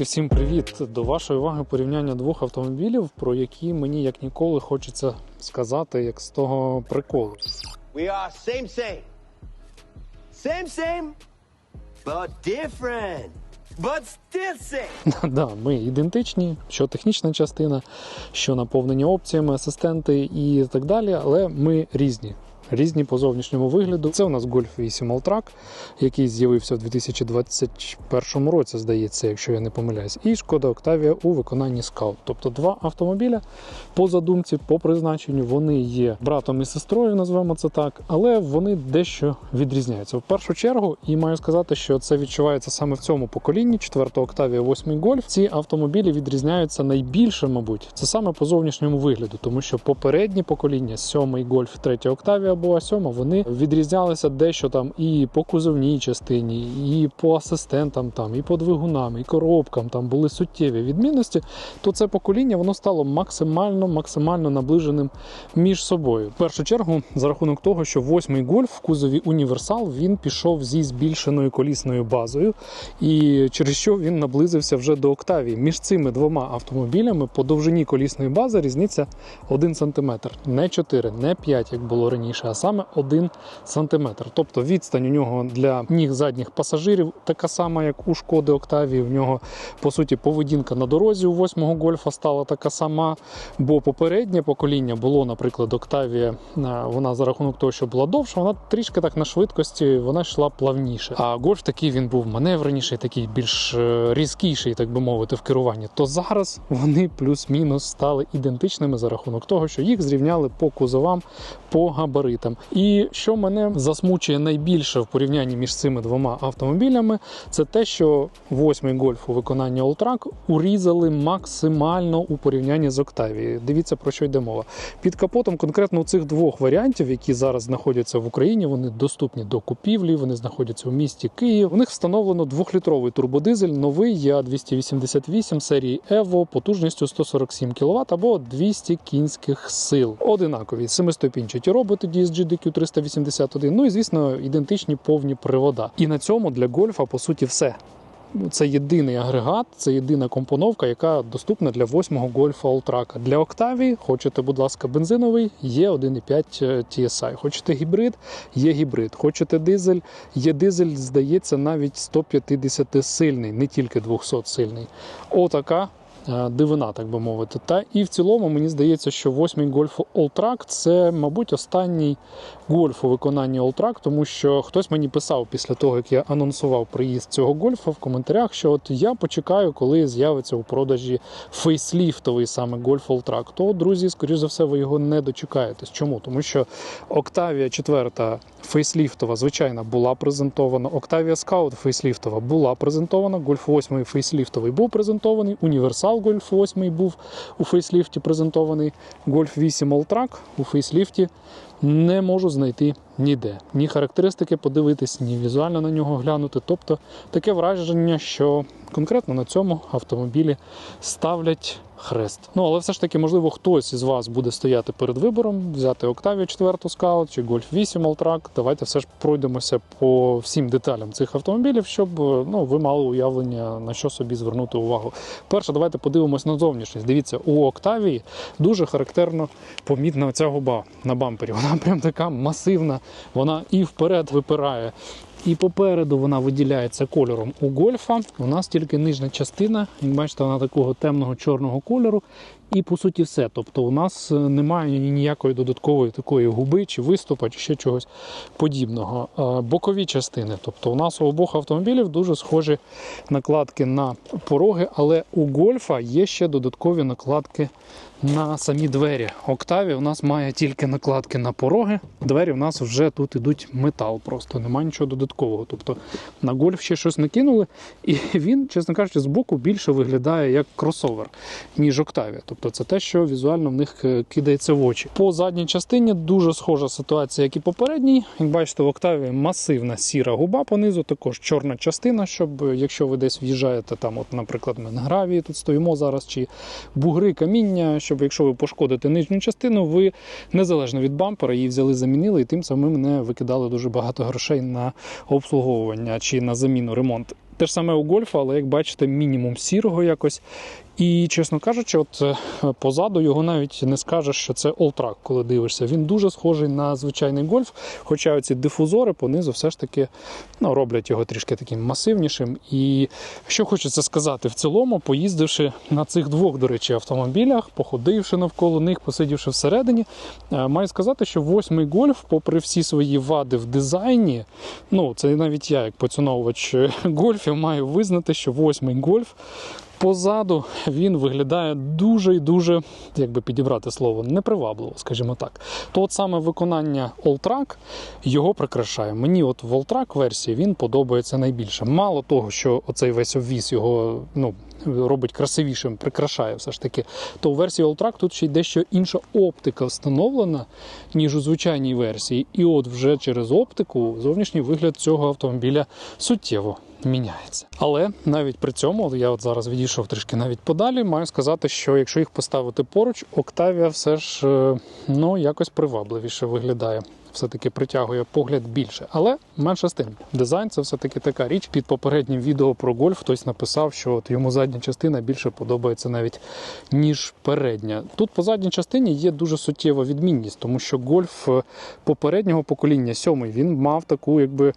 Друзяки, всім привіт! До вашої уваги порівняння двох автомобілів, про які мені як ніколи хочеться сказати, як з того приколу. We are same, same. Same, same, but different. But still same. да, ми ідентичні, що технічна частина, що наповнення опціями, асистенти і так далі, але ми різні. Різні по зовнішньому вигляду. Це у нас Golf 8 Alltrack, який з'явився в 2021 році, здається, якщо я не помиляюсь, і Шкода Octavia у виконанні Scout. Тобто два автомобіля по задумці, по призначенню, вони є братом і сестрою, назвемо це так, але вони дещо відрізняються. В першу чергу, і маю сказати, що це відчувається саме в цьому поколінні 4 Octavia 8 Golf. Ці автомобілі відрізняються найбільше, мабуть, це саме по зовнішньому вигляду, тому що попередні покоління, 7 Golf, 3 Octavia або 7, вони відрізнялися дещо там і по кузовній частині, і по асистентам, там, і по двигунам, і коробкам там були суттєві відмінності. То це покоління воно стало максимально максимально наближеним між собою. В першу чергу, за рахунок того, що восьмий гольф в кузові універсал він пішов зі збільшеною колісною базою, і через що він наблизився вже до Октавії. Між цими двома автомобілями по довжині колісної бази різниця 1 см. Не 4, не 5, як було раніше, а саме 1 см. Тобто відстань у нього для ніг задніх пасажирів така сама, як у Шкоди Октавії. В нього по суті поведінка на дорозі у восьмого гольфа стала така сама. Бо попереднє покоління було, наприклад, Октавія. Вона за рахунок того, що була довша, вона трішки так на швидкості вона йшла плавніше. А гольф такий він був маневреніший, такий більш е, різкіший, так би мовити, в керуванні. То зараз вони плюс-мінус стали ідентичними за рахунок того, що їх зрівняли по кузовам, по габаритам. І що мене засмучує найбільше в порівнянні між цими двома автомобілями, це те, що восьмий гольф у виконанні Alltrack урізали максимально у порівнянні з Октавією. Дивіться про що йде мова. Під капотом конкретно у цих двох варіантів, які зараз знаходяться в Україні, вони доступні до купівлі, вони знаходяться у місті Київ. У них встановлено двохлітровий турбодизель, новий Я 288 серії Evo потужністю 147 кВт або 200 кінських сил. Одинакові семиступінчаті роботи DSG DQ 381, ну і звісно, ідентичні повні привода. І на цьому для гольфа по суті все. Це єдиний агрегат, це єдина компоновка, яка доступна для 8-го гольфа Alltrack. Для Octavia, хочете, будь ласка, бензиновий, є 1,5 TSI. Хочете гібрид, є гібрид. Хочете дизель, є дизель, здається, навіть 150 сильний, не тільки 200 сильний. Отака. Е, Дивина, так би мовити. Та і в цілому мені здається, що восьмий гольф Alltrack це, мабуть, останній гольф у виконанні Alltrack, тому що хтось мені писав після того, як я анонсував приїзд цього гольфа в коментарях, що от я почекаю, коли з'явиться у продажі фейсліфтовий саме гольф Alltrack. То, друзі, скоріш за все, ви його не дочекаєтесь. Чому? Тому що Octavia 4 фейсліфтова, звичайно, була презентована. Octavia Scout фейсліфтова була презентована. Гольф 8 фейсліфтовий був презентований. Універсал Гольф 8 був у фейсліфті презентований. Гольф 8 Alltrack у фейсліфті не можу знайти ніде. Ні характеристики подивитись, ні візуально на нього глянути. Тобто таке враження, що конкретно на цьому автомобілі ставлять хрест. Ну але все ж таки, можливо, хтось із вас буде стояти перед вибором, взяти Octavia 4 Scout чи Golf 8 Alltrack. Давайте все ж пройдемося по всім деталям цих автомобілів, щоб ну, ви мали уявлення на що собі звернути увагу. Перше, давайте подивимось на зовнішність. Дивіться, у Octavia дуже характерно помітна ця губа на бампері. Вона прям така масивна, вона і вперед випирає. І попереду вона виділяється кольором у гольфа. У нас тільки нижня частина, як бачите, вона такого темного чорного кольору. І по суті все. Тобто у нас немає ніякої додаткової такої губи чи виступа, чи ще чогось подібного. Е, Бокові частини. Тобто у нас у обох автомобілів дуже схожі накладки на пороги, але у гольфа є ще додаткові накладки на самі двері. Октаві у нас має тільки накладки на пороги. Двері у нас вже тут ідуть метал, просто немає нічого додаткового. Тобто на гольф ще щось накинули, і він, чесно кажучи, з боку більше виглядає як кросовер, ніж Октаві. Тобто це те, що візуально в них е, кидається в очі. По задній частині дуже схожа ситуація, як і попередній. Як бачите, в Октаві масивна сіра губа понизу, також чорна частина, щоб е, якщо ви десь в'їжджаєте, там, от, наприклад, ми на гравії тут стоїмо зараз, чи бугри, каміння, щоб якщо ви пошкодите нижню частину, ви незалежно від бампера її взяли, замінили і тим самим не викидали дуже багато грошей на обслуговування чи на заміну ремонт. Те ж саме у гольфа, але як бачите, мінімум сірого якось. І, чесно кажучи, от е, позаду його навіть не скажеш, що це олтрак, коли дивишся. Він дуже схожий на звичайний гольф, хоча ці дифузори понизу все ж таки ну, роблять його трішки таким масивнішим. І що хочеться сказати, в цілому, поїздивши на цих двох, до речі, автомобілях, походивши навколо них, посидівши всередині, е, маю сказати, що восьмий гольф, попри всі свої вади в дизайні, ну це навіть я, як поціновувач е, гольфів, маю визнати, що восьмий гольф. Позаду він виглядає дуже і дуже, як би підібрати слово, непривабливо, скажімо так. То от саме виконання Alltrack його прикрашає. Мені от в Alltrack версії він подобається найбільше. Мало того, що оцей весь обвіз його ну, робить красивішим, прикрашає все ж таки, то у версії Alltrack тут ще й дещо інша оптика встановлена, ніж у звичайній версії. І от вже через оптику зовнішній вигляд цього автомобіля суттєво міняється. Але навіть при цьому я от зараз відійшов трішки навіть подалі. Маю сказати, що якщо їх поставити поруч, Octavia все ж е, ну якось привабливіше виглядає. Все-таки притягує погляд більше, але менше з тим. Дизайн це все-таки така річ. Під попереднім відео про гольф хтось написав, що от йому задня частина більше подобається навіть ніж передня. Тут по задній частині є дуже суттєва відмінність, тому що гольф е, попереднього покоління, сьомий, він мав таку якби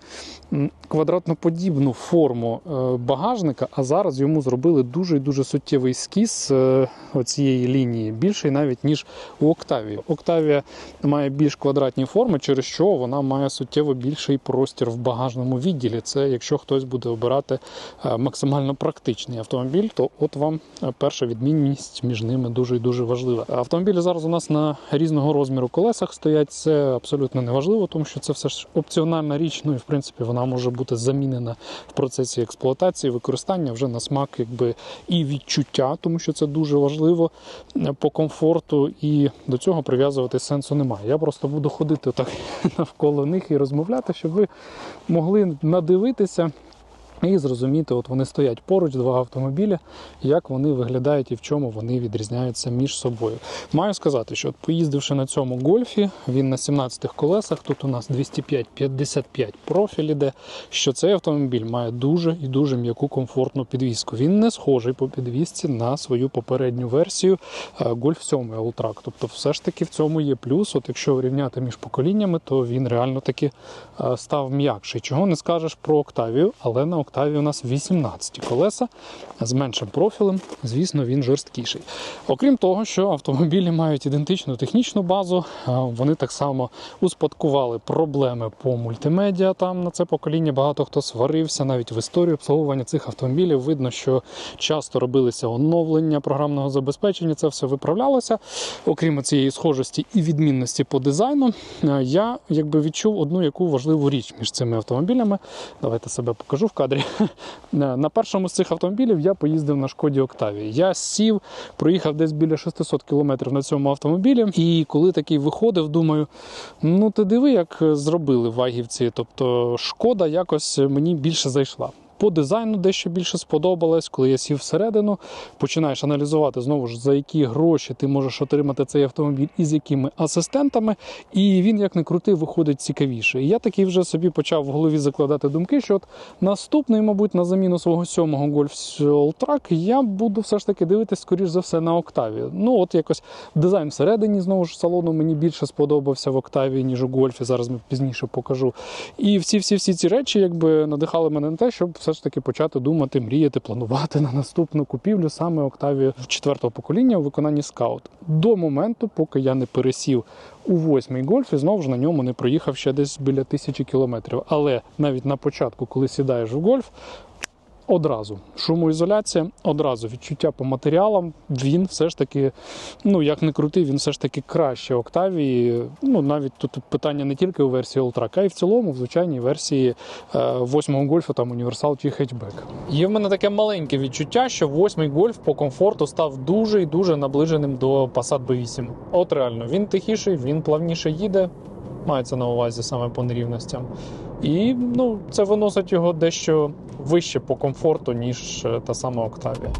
квадратноподібну форму е, багажника, а зараз йому зробили дуже і дуже суттєвий скіз е, оцієї лінії, більший навіть ніж у Октавії. Октавія має більш квадратні форми, через що вона має суттєво більший простір в багажному відділі. Це якщо хтось буде обирати е, максимально практичний автомобіль, то от вам е, перша відмінність між ними дуже і дуже важлива. Автомобілі зараз у нас на різного розміру колесах стоять. Це абсолютно не важливо, тому що це все ж опціональна річ. Ну і в принципі вона може бути замінена в процесі експлуатації, використання вже на смак, якби і відчуття, тому що це дуже важливо е, по комфорту, і до цього прив'язувати сенсу немає. Я просто буду ходити так навколо них і розмовляти, щоб ви могли надивитися. І зрозуміти, от вони стоять поруч, два автомобілі, як вони виглядають і в чому вони відрізняються між собою. Маю сказати, що от поїздивши на цьому гольфі, він на 17-х колесах, тут у нас 205-55 профіль іде, що цей автомобіль має дуже і дуже м'яку комфортну підвіску. Він не схожий по підвісці на свою попередню версію Golf 7 Alltrack. Тобто, все ж таки в цьому є плюс. От якщо рівняти між поколіннями, то він реально таки е, став м'якший. Чого не скажеш про Октавію, але на Октавії у нас 18 колеса з меншим профілем. Звісно, він жорсткіший. Окрім того, що автомобілі мають ідентичну технічну базу, вони так само успадкували проблеми по мультимедіа. Там на це покоління багато хто сварився. Навіть в історії обслуговування цих автомобілів видно, що часто робилися оновлення програмного забезпечення. Це все виправлялося. Окрім цієї схожості і відмінності по дизайну, я якби відчув одну яку важливу річ між цими автомобілями. Давайте себе покажу в кадрі. На першому з цих автомобілів я поїздив на шкоді Октавії. Я сів, проїхав десь біля 600 кілометрів на цьому автомобілі. І коли такий виходив, думаю, ну ти диви, як зробили вагівці. Тобто шкода якось мені більше зайшла. По дизайну дещо більше сподобалось, коли я сів всередину, починаєш аналізувати знову ж за які гроші ти можеш отримати цей автомобіль і з якими асистентами, і він, як не крутий, виходить цікавіше. І я такий вже собі почав в голові закладати думки, що от наступний, мабуть, на заміну свого сьомого Golf Alltrack я буду все ж таки дивитись, скоріш за все, на Октаві. Ну, от якось дизайн всередині знову ж салону мені більше сподобався в Октаві, ніж у Гольфі. Зараз ми пізніше покажу. І всі всі всі ці речі якби надихали мене на те, щоб все ж таки почати думати, мріяти, планувати на наступну купівлю саме Октаві четвертого покоління у виконанні скаут. До моменту, поки я не пересів у восьмий гольф і знову ж на ньому не проїхав ще десь біля тисячі кілометрів. Але навіть на початку, коли сідаєш в гольф. Одразу шумоізоляція, одразу відчуття по матеріалам. Він все ж таки, ну як не крутий, він все ж таки краще Октавії. Ну навіть тут питання не тільки у версії Ultra, а й в цілому в звичайній версії е, восьмого гольфу там універсал чи хетчбек. Є в мене таке маленьке відчуття, що восьмий гольф по комфорту став дуже і дуже наближеним до Passat B8. От реально, він тихіший, він плавніше їде. Мається на увазі саме по нерівностям. І ну, це виносить його дещо вище по комфорту, ніж е, та сама Октавія.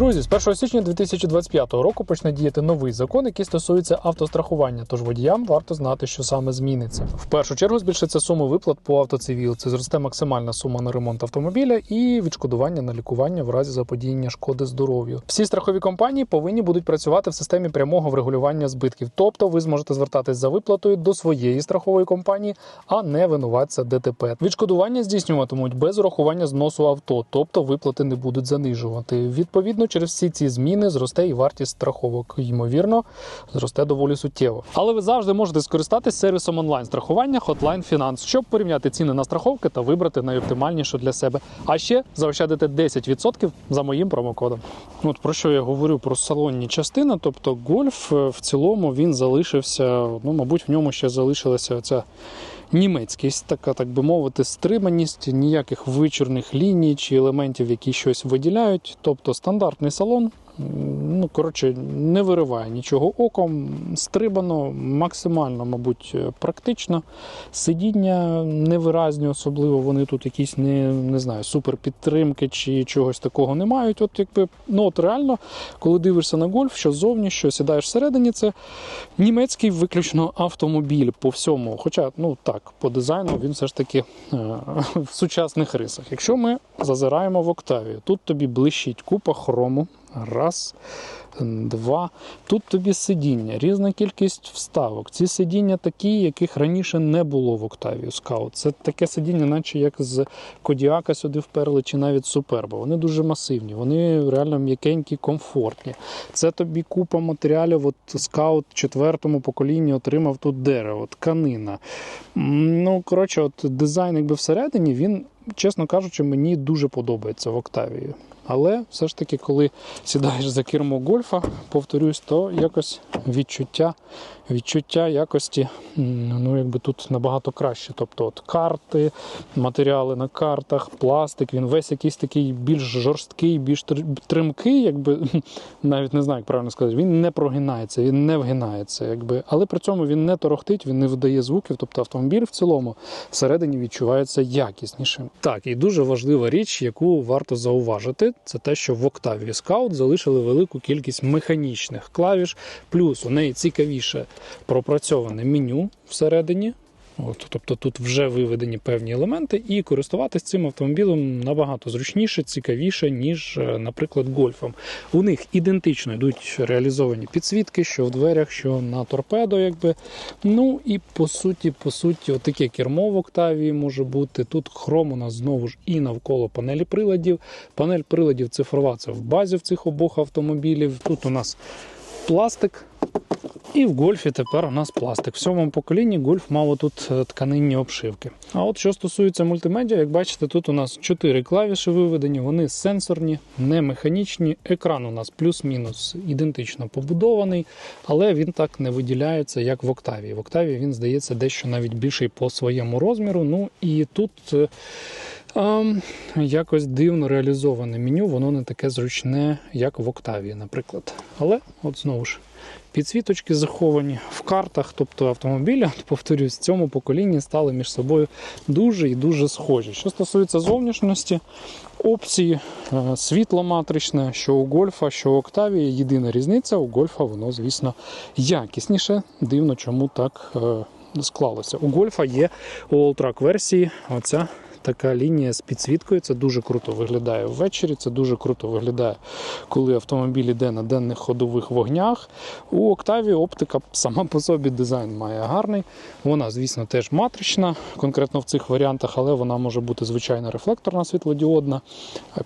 Друзі, з 1 січня 2025 року почне діяти новий закон, який стосується автострахування. Тож водіям варто знати, що саме зміниться. В першу чергу збільшиться сума виплат по автоцивіл. Це зросте максимальна сума на ремонт автомобіля і відшкодування на лікування в разі заподіяння шкоди здоров'ю. Всі страхові компанії повинні будуть працювати в системі прямого врегулювання збитків. Тобто ви зможете звертатись за виплатою до своєї страхової компанії, а не винуватця ДТП. Відшкодування здійснюватимуть без урахування зносу авто, тобто виплати не будуть занижувати. Відповідно, через всі ці зміни зросте і вартість страховок. Ймовірно, зросте доволі суттєво. Але ви завжди можете скористатись сервісом онлайн страхування Hotline Finance, щоб порівняти ціни на страховки та вибрати найоптимальнішу для себе. А ще заощадити 10% за моїм промокодом. От про що я говорю про салонні частини. Тобто гольф е, в цілому він залишився. Ну, мабуть, в ньому ще залишилася ця німецькість, така, так би мовити, стриманість, ніяких вичорних ліній чи елементів, які щось виділяють. Тобто стандартний салон. Ну, коротше, не вириває нічого оком, стрибано, максимально, мабуть, практично. Сидіння невиразні, особливо вони тут якісь не, не знаю, суперпідтримки чи чогось такого не мають. От якби, ну от реально, коли дивишся на гольф, що ззовні, що сідаєш всередині, це німецький виключно автомобіль по всьому. Хоча, ну так, по дизайну він все ж таки е, в сучасних рисах. Якщо ми зазираємо в Октавію, тут тобі блищить купа хрому. Раз, два. Тут тобі сидіння, різна кількість вставок. Ці сидіння такі, яких раніше не було в Octavia Scout. Це таке сидіння, наче як з Кодіака сюди вперли, чи навіть Суперба. Вони дуже масивні, вони реально м'якенькі, комфортні. Це тобі купа матеріалів. От скаут четвертому поколінні отримав тут дерево, тканина. Ну, коротше, от дизайн, якби всередині, він, чесно кажучи, мені дуже подобається в Октавії. Але все ж таки, коли сідаєш за кермо гольфа, повторюсь, то якось відчуття відчуття якості ну, якби тут набагато краще. Тобто от карти, матеріали на картах, пластик, він весь якийсь такий більш жорсткий, більш тримкий, якби навіть не знаю, як правильно сказати, він не прогинається, він не вгинається. Якби. Але при цьому він не торохтить, він не видає звуків. Тобто автомобіль в цілому всередині відчувається якіснішим. Так, і дуже важлива річ, яку варто зауважити, це те, що в Octavia Scout залишили велику кількість механічних клавіш, плюс у неї цікавіше пропрацьоване меню всередині. От, Тобто тут вже виведені певні елементи, і користуватися цим автомобілем набагато зручніше, цікавіше, ніж, е, наприклад, гольфом. У них ідентично йдуть реалізовані підсвітки, що в дверях, що на торпедо. якби. Ну і по суті, по суті, отаке кермо в Октавії може бути. Тут хром у нас знову ж і навколо панелі приладів. Панель приладів цифрова це в базі в цих обох автомобілів. Тут у нас пластик. І в гольфі тепер у нас пластик. В сьомому поколінні гольф мав тут е, тканинні обшивки. А от що стосується мультимедіа, як бачите, тут у нас чотири клавіші виведені, вони сенсорні, не механічні. Екран у нас плюс-мінус ідентично побудований, але він так не виділяється, як в Октавії. В Октавії він здається дещо навіть більший по своєму розміру. Ну і тут. Е, якось дивно реалізоване меню, воно не таке зручне, як в Октавії, наприклад. Але, от знову ж, підсвіточки заховані в картах, тобто автомобіля, повторюсь, в цьому поколінні стали між собою дуже і дуже схожі. Що стосується зовнішності, опції, е, світло матричне, що у гольфа, що у Октавії. Єдина різниця, у гольфа воно, звісно, якісніше. Дивно, чому так е, склалося. У гольфа є у All-Track версії оця така лінія з підсвіткою. Це дуже круто виглядає ввечері. Це дуже круто виглядає, коли автомобіль йде на денних ходових вогнях. У Октаві оптика сама по собі дизайн має гарний. Вона, звісно, теж матрична, конкретно в цих варіантах, але вона може бути звичайно рефлекторна світлодіодна.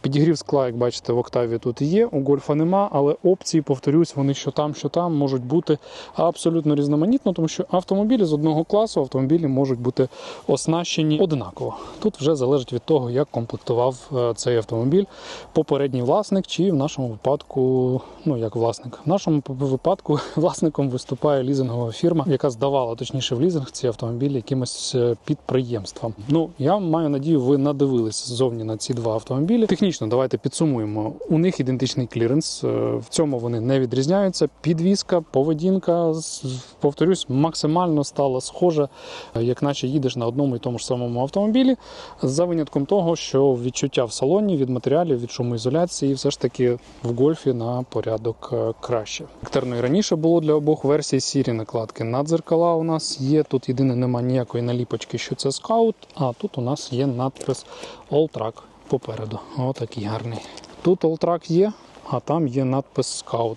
Підігрів скла, як бачите, в Октаві тут є. У гольфа нема, але опції, повторюсь, вони що там, що там можуть бути абсолютно різноманітно, тому що автомобілі з одного класу автомобілі можуть бути оснащені однаково. Тут вже залежить від того, як комплектував е, цей автомобіль попередній власник, чи в нашому випадку, ну як власник, в нашому випадку власником виступає лізингова фірма, яка здавала точніше в лізинг ці автомобілі якимось е, підприємствам. Ну я маю надію, ви надивились ззовні на ці два автомобілі. Технічно, давайте підсумуємо. У них ідентичний кліренс, е, в цьому вони не відрізняються. Підвізка, поведінка, повторюсь, максимально стала схожа, як наче їдеш на одному і тому ж самому автомобілі. За винятком того, що відчуття в салоні від матеріалів, від шумоізоляції, все ж таки в гольфі на порядок е, краще. Характерно і раніше було для обох версій сірі накладки. Надзеркала у нас є. Тут єдине немає ніякої наліпочки, що це скаут, а тут у нас є надпис All Track попереду. Отакий гарний. Тут All Track є, а там є надпис Scout.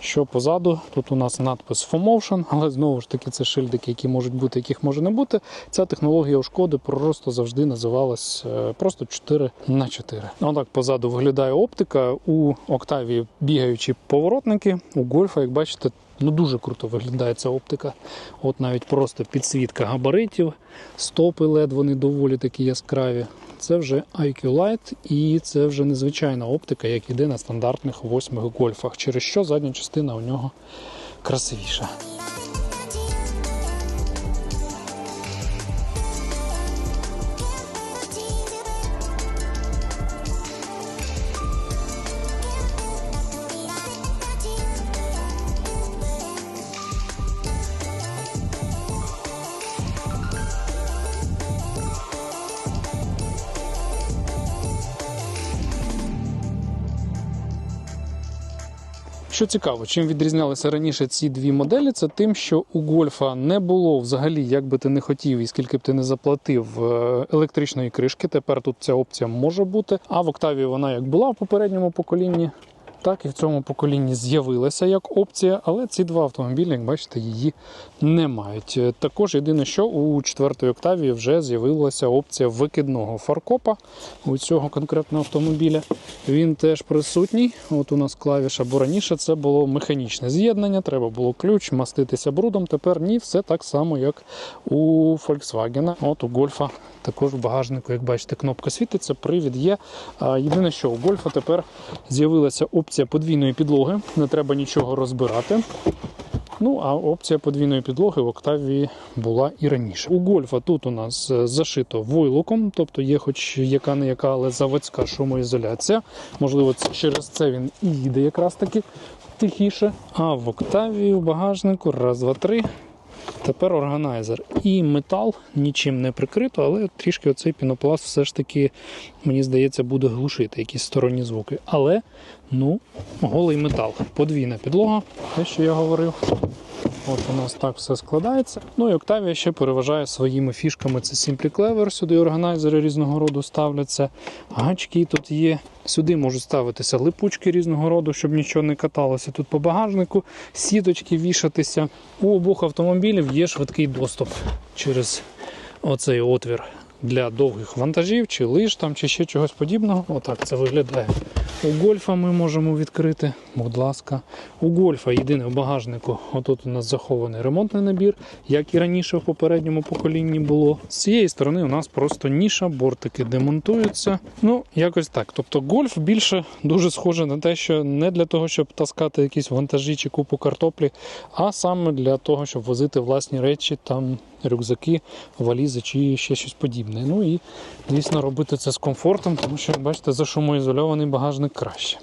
Що позаду, тут у нас надпис FOMotion, але знову ж таки це шильдики, які можуть бути, яких може не бути. Ця технологія у шкоди просто завжди називалась е, просто 4 на 4. Отак позаду виглядає оптика. У Октавії бігаючі поворотники, у гольфа, як бачите, ну дуже круто виглядає ця оптика. От навіть просто підсвітка габаритів, стопи LED, вони доволі такі яскраві. Це вже IQ Light і це вже незвичайна оптика, як іде на стандартних восьмих гольфах, через що задня частина у нього красивіша. Що цікаво, чим відрізнялися раніше ці дві моделі, це тим, що у гольфа не було взагалі, як би ти не хотів і скільки б ти не заплатив е, електричної кришки. Тепер тут ця опція може бути. А в Октаві вона як була в попередньому поколінні, так і в цьому поколінні з'явилася як опція, але ці два автомобілі, як бачите, її не мають. Е, Також єдине, що у четвертої Октавії вже з'явилася опція викидного фаркопа у цього конкретного автомобіля. Він теж присутній. От у нас клавіша, бо раніше це було механічне з'єднання, треба було ключ, маститися брудом. Тепер ні, все так само, як у Volkswagen. От у Гольфа також в багажнику, як бачите, кнопка світиться, привід є. Єдине, що у Гольфа тепер з'явилася опція подвійної підлоги, не треба нічого розбирати. Ну, а опція подвійної підлоги в Октавії була і раніше. У гольфа тут у нас е, зашито войлоком, тобто є хоч яка не яка, але заводська шумоізоляція. Можливо, через це він і їде якраз таки тихіше. А в Октавії в багажнику раз, два, три. Тепер органайзер. І метал нічим не прикрито, але трішки оцей пінопласт все ж таки, мені здається, буде глушити якісь сторонні звуки. Але, ну, голий метал. Подвійна підлога, те, що я говорив. От у нас так все складається. Ну і Octavia ще переважає своїми фішками. Це Simply Clever, сюди органайзери різного роду ставляться. Гачки тут є. Сюди можуть ставитися липучки різного роду, щоб нічого не каталося тут по багажнику, сіточки вішатися. У обох автомобілів є швидкий доступ через оцей отвір для довгих вантажів, чи лиж там, чи ще чогось подібного. Отак це виглядає. У гольфа ми можемо відкрити, будь ласка. У гольфа єдине в багажнику. Отут у нас захований ремонтний набір, як і раніше в попередньому поколінні було. З цієї сторони у нас просто ніша, бортики демонтуються. Ну, якось так. Тобто гольф більше дуже схоже на те, що не для того, щоб таскати якісь вантажі чи купу картоплі, а саме для того, щоб возити власні речі, там рюкзаки, валізи чи ще щось подібне. Ну і, звісно, робити це з комфортом, тому що, як бачите, зашумоізольований багажник краще.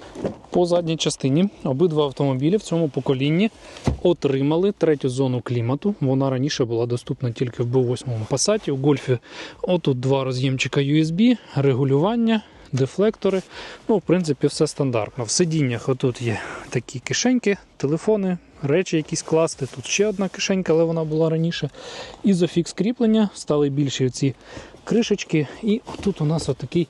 По задній частині обидва автомобілі в цьому поколінні отримали третю зону клімату. Вона раніше була доступна тільки в B8 Passat. У гольфі отут два роз'ємчика USB, регулювання. Дефлектори, ну, в принципі, все стандартно. В сидіннях отут є такі кишеньки, телефони, речі якісь класти. Тут ще одна кишенька, але вона була раніше. Ізофікс кріплення, стали більші ці кришечки. І тут у нас отакий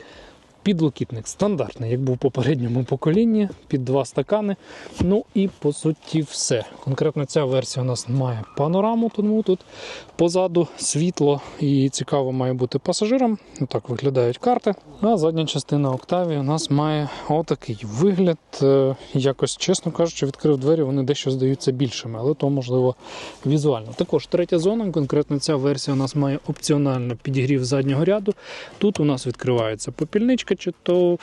підлокітник стандартний, як був у попередньому поколінні, під два стакани. Ну і по суті все. Конкретно ця версія у нас має панораму, тому тут позаду світло і цікаво має бути пасажирам. Отак виглядають карти. А задня частина Октавії у нас має отакий вигляд. Е, Якось, чесно кажучи, відкрив двері, вони дещо здаються більшими, але то можливо візуально. Також третя зона, конкретно ця версія у нас має опціонально підігрів заднього ряду. Тут у нас відкривається попільничка, чи то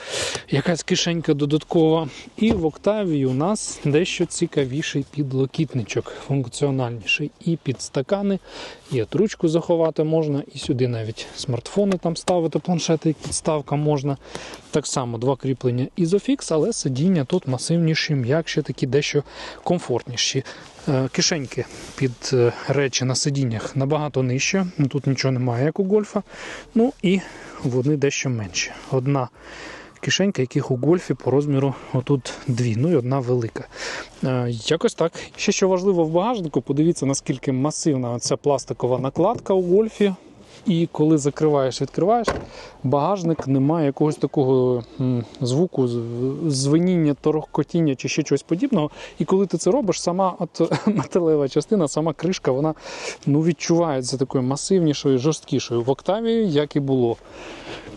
якась кишенька додаткова. І в Октавії у нас дещо цікавіший підлокітничок, функціональніший. І під стакани, і от ручку заховати можна, і сюди навіть смартфони там ставити, планшети, підставка можна. Так само два кріплення Isofix, але сидіння тут масивніші, м'якші, такі дещо комфортніші. Е, Кишеньки під е, речі на сидіннях набагато нижче. Тут нічого немає, як у гольфа. Ну і вони дещо менші. Одна кишенька, яких у гольфі по розміру отут дві, ну і одна велика. Е, Якось так. Ще що важливо в багажнику, подивіться, наскільки масивна ця пластикова накладка у гольфі. І коли закриваєш, відкриваєш, багажник не має якогось такого звуку, звеніння, торохкотіння чи ще чогось подібного. І коли ти це робиш, сама от, металева частина, сама кришка, вона ну, відчувається такою масивнішою, жорсткішою. В Октавії, як і було.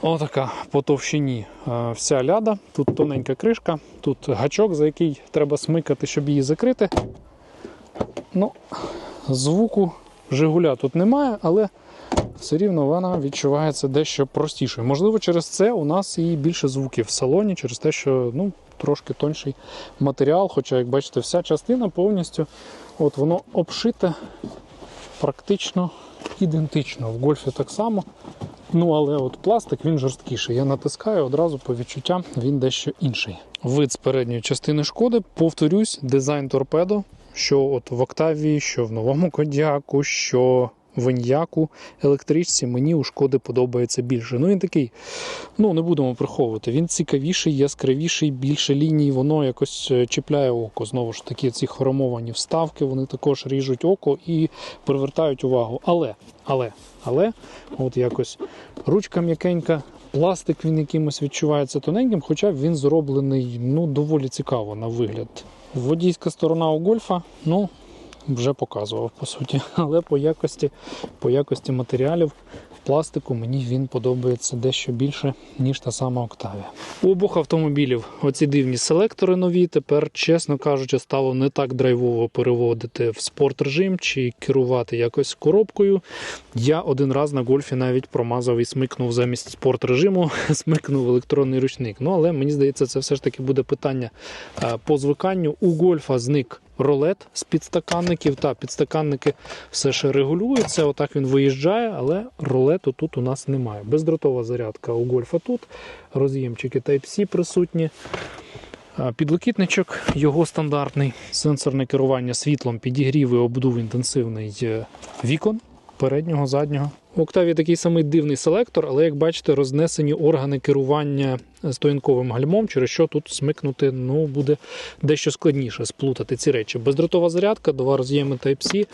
Отака по товщині е, вся ляда. Тут тоненька кришка, тут гачок, за який треба смикати, щоб її закрити. Ну, звуку Жигуля тут немає, але все рівно вона відчувається дещо простішою. Можливо, через це у нас і більше звуків в салоні, через те, що ну, трошки тонший матеріал. Хоча, як бачите, вся частина повністю от воно обшите практично ідентично. В гольфі так само. Ну, але от пластик він жорсткіший. Я натискаю одразу по відчуттям він дещо інший. Вид з передньої частини шкоди, повторюсь, дизайн торпедо, що от в Октавії, що в новому Кодіаку, що в Іньяку електричці мені у шкоди подобається більше. Ну він такий, ну не будемо приховувати. Він цікавіший, яскравіший, більше ліній, воно якось е, чіпляє око. Знову ж таки, ці хромовані вставки, вони також ріжуть око і привертають увагу. Але, але, але, от якось ручка м'якенька. Пластик він якимось відчувається тоненьким, хоча він зроблений ну, доволі цікаво на вигляд. Водійська сторона у гольфа, ну, вже показував по суті. Але по якості, по якості матеріалів пластику мені він подобається дещо більше, ніж та сама Октавія. У обох автомобілів оці дивні селектори нові. Тепер, чесно кажучи, стало не так драйвово переводити в спорт режим чи керувати якось коробкою. Я один раз на гольфі навіть промазав і смикнув замість спорт режиму, смикнув електронний ручник. Ну але мені здається, це все ж таки буде питання е, по звиканню. У гольфа зник ролет з підстаканників. Та підстаканники все ще регулюються. Отак він виїжджає, але ролету тут у нас немає. Бездротова зарядка у гольфа тут. Роз'ємчики Type-C присутні. Підлокітничок його стандартний, сенсорне керування світлом, підігрів і обдув інтенсивний е, вікон переднього, заднього. У Октаві такий самий дивний селектор, але як бачите, рознесені органи керування стоянковим гальмом, через що тут смикнути ну, буде дещо складніше сплутати ці речі. Бездротова зарядка, два роз'єми Type-C,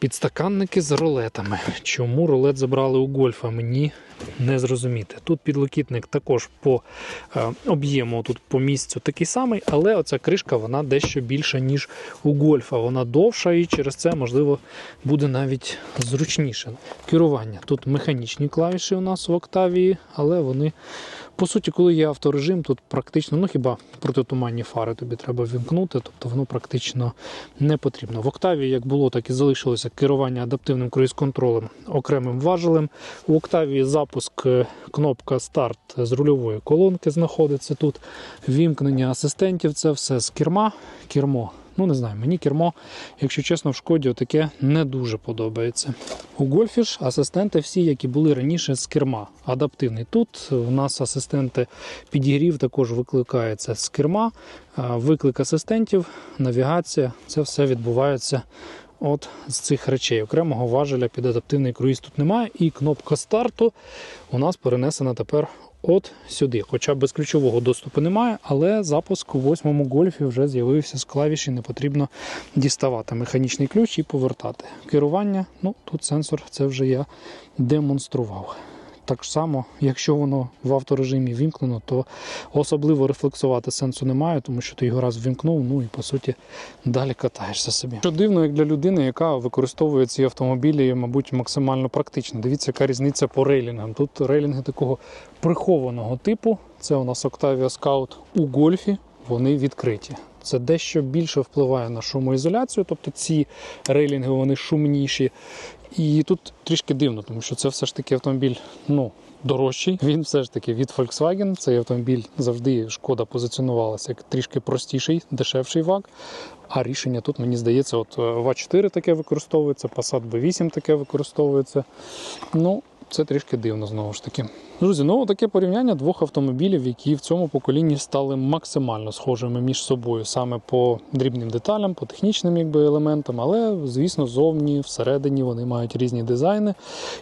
підстаканники з ролетами. Чому ролет забрали у гольфа? Мені не зрозуміти. Тут підлокітник також по е, об'єму, тут по місцю такий самий, але оця кришка вона дещо більша, ніж у гольфа. Вона довша і через це, можливо, буде навіть зручніше. Керування. Тут механічні клавіші у нас в Октавії, але вони. По суті, коли є авторежим, тут практично, ну хіба протитуманні фари тобі треба вімкнути, тобто воно практично не потрібно. В Октаві, як було, так і залишилося керування адаптивним круїз-контролем окремим важелем. У Октавії запуск е, кнопка старт з рульової колонки знаходиться тут. Вімкнення асистентів це все з керма. Кермо. Ну, не знаю, мені кермо, якщо чесно, в шкоді таке не дуже подобається. У гольфі ж асистенти всі, які були раніше з керма. Адаптивний. Тут у нас асистенти підігрів також викликається з керма. Виклик асистентів, навігація це все відбувається от з цих речей. Окремого важеля під адаптивний круїз тут немає. І кнопка старту у нас перенесена тепер от сюди. Хоча без ключового доступу немає, але запуск у восьмому гольфі вже з'явився з клавіші, не потрібно діставати механічний ключ і повертати. Керування, ну тут сенсор, це вже я демонстрував. Так само, якщо воно в авторежимі вімкнено, то особливо рефлексувати сенсу немає, тому що ти його раз ввімкнув, ну і по суті далі катаєшся собі. Що дивно, як для людини, яка використовує ці автомобілі, мабуть, максимально практично. Дивіться, яка різниця по рейлінгам. Тут рейлінги такого прихованого типу. Це у нас Octavia Scout у гольфі. Вони відкриті. Це дещо більше впливає на шумоізоляцію, тобто ці рейлінги вони шумніші. І тут трішки дивно, тому що це все ж таки автомобіль ну, дорожчий. Він все ж таки від Volkswagen. Цей автомобіль завжди шкода позиціонувалася як трішки простіший, дешевший вак. А рішення тут, мені здається, от ВА4 таке використовується, Passat B8 таке використовується. Ну, це трішки дивно знову ж таки. Друзі, ну таке порівняння двох автомобілів, які в цьому поколінні стали максимально схожими між собою, саме по дрібним деталям, по технічним якби, елементам, але звісно, зовні, всередині вони мають різні дизайни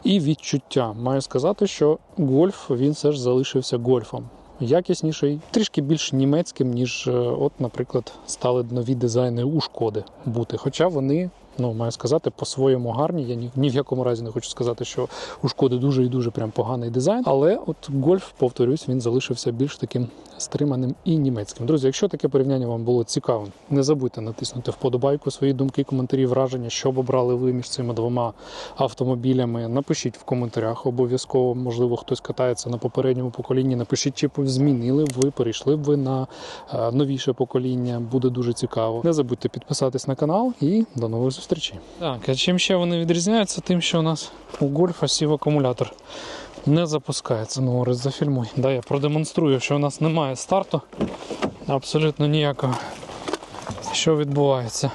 і відчуття. Маю сказати, що гольф він все ж залишився гольфом. Якісніший, трішки більш німецьким, ніж, е, от, наприклад, стали нові дизайни у шкоди бути. Хоча вони, ну маю сказати, по-своєму гарні. Я ні, ні в якому разі не хочу сказати, що у шкоди дуже і дуже прям поганий дизайн. Але от гольф, повторюсь, він залишився більш таким стриманим і німецьким. Друзі, якщо таке порівняння вам було цікавим, не забудьте натиснути вподобайку, свої думки, коментарі, враження, що б обрали ви між цими двома автомобілями. Напишіть в коментарях обов'язково. Можливо, хтось катається на попередньому поколінні. Напишіть, чи змінили б ви, перейшли б ви на е, новіше покоління. Буде дуже цікаво. Не забудьте підписатись на канал і до нових зустрічей. Так, а чим ще вони відрізняються? Тим, що у нас у гольфа сів акумулятор не запускається. Ну, Орес, зафільмуй. Да, я продемонструю, що у нас немає старту. Абсолютно ніякого. Що відбувається?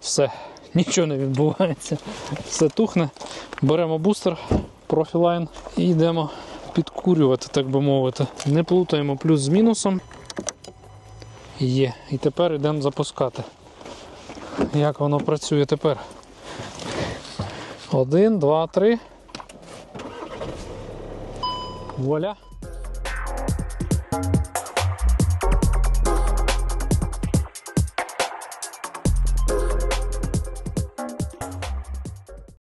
Все, нічого не відбувається. Все тухне. Беремо бустер Profiline і йдемо підкурювати, так би мовити. Не плутаємо плюс з мінусом. Є. І тепер йдемо запускати. Як воно працює тепер? Один, два, три. Voilà.